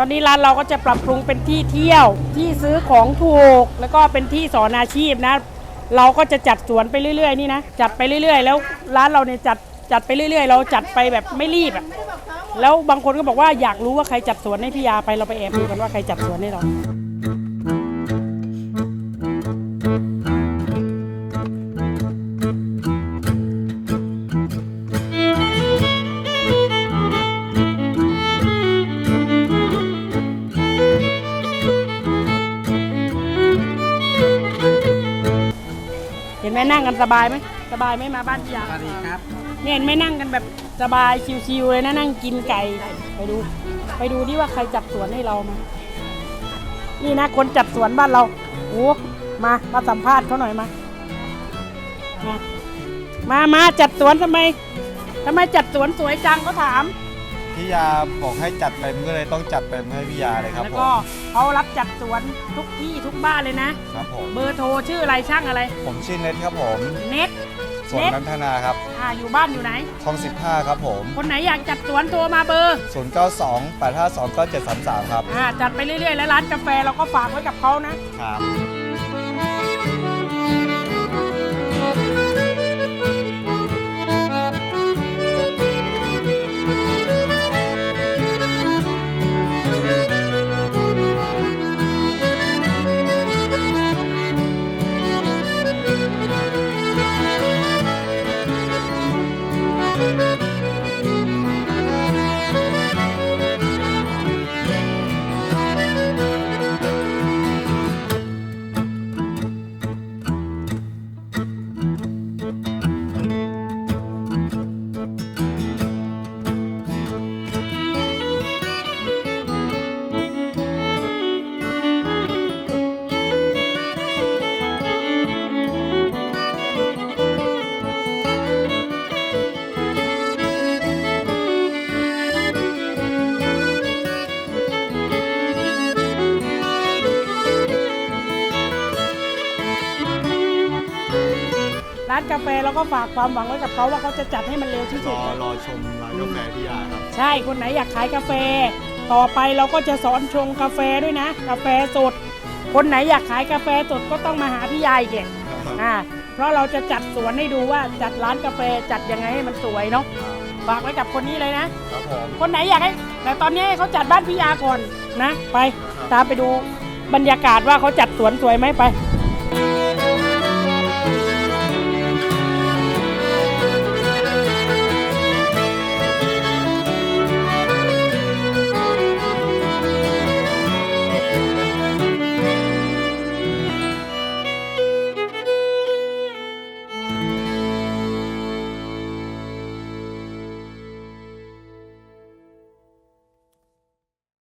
ตอนนี้ร้านเราก็จะปรับปรุงเป็นที่เที่ยวที่ซื้อของถูก แล้วก็เป็นที่สอนอาชีพนะ เราก็จะจัดสวนไปเรื่อยๆนี่นะจัดไปเรื่อย ๆ แล้วร้านเราเนี่ยจัดจัดไปเรื่อย ๆ เราจัดไปแบบไม่รีบอะแล้วบางคนก็บอกว่าอยากรู้ว่าใครจัดสวนให้พี่ยาไปเราไปแอบดูกันว่าใครจัดสวนให้เรา เห็นไหมนั่งกันสบายไหมสบายไหมมาบ้านพี่ยาสวัสดีครับเนี่ยเห็นไหมนั่งกันแบบสบายชิวๆเลยนะนั่งกินไก่ไปดู ไปดูดิว่าใครจัดสวนให้เรามา นี่นะคนจัดสวนบ้านเราโอ้มามาสัมภาษณ์เขาหน่อยมามามามาจัดสวนทำไมทำไมจัดสวนสวยจังเขาถาม พี่ยาบอกให้จัดเต็มก็เลยต้องจัดเต็มให้พี่ยาเลยครับแล้วผก็มเขารับจัดสวนทุกที่ทุกบ้านเลยนะ ครับผมเบอร์โทรชื่ออะไรช่างอะไร ผมชื่อเน็ตครับผมเน็ต สวนเน็ต นันทนาครับอ่าอยู่บ้านอยู่ไหน คลอง15 ครับผม คนไหนอยากจัดสวนโทรมาเบอร์092 852 9733 ครับอ่าจัดไปเรื่อยๆ แล้วร้านกาแฟเราก็ฝากไว้กับเขานะ ครับ ร้านกาแฟเราก็ฝากความหวังไว้กับเขาว่าเขาจะจัดให้มันเร็วที่สุรดอรอชมร้านกาแฟพี่ยาครับ ใช่คนไหนอยากขายกาแฟ ต่อไปเราก็จะสอนชงกาแฟด้วยนะ กาแฟสด คนไหนอยากขายกาแฟสดก็ต้องมาหาพี่ยายแกอ่าเพราะเราจะจัดสวนให้ดูว่าจัดร้านกาแฟจัดยังไงให้มันสวยเนาะฝากไว้กับคนนี้เลยนะ ครับผมคนไหนอยากให้ แต่ตอนนี้ให้เขาจัดบ้านพี่ยาก่อนนะ ไป ตามไปดูบรรยากาศว่าเขาจัดสวนสวยไหมไป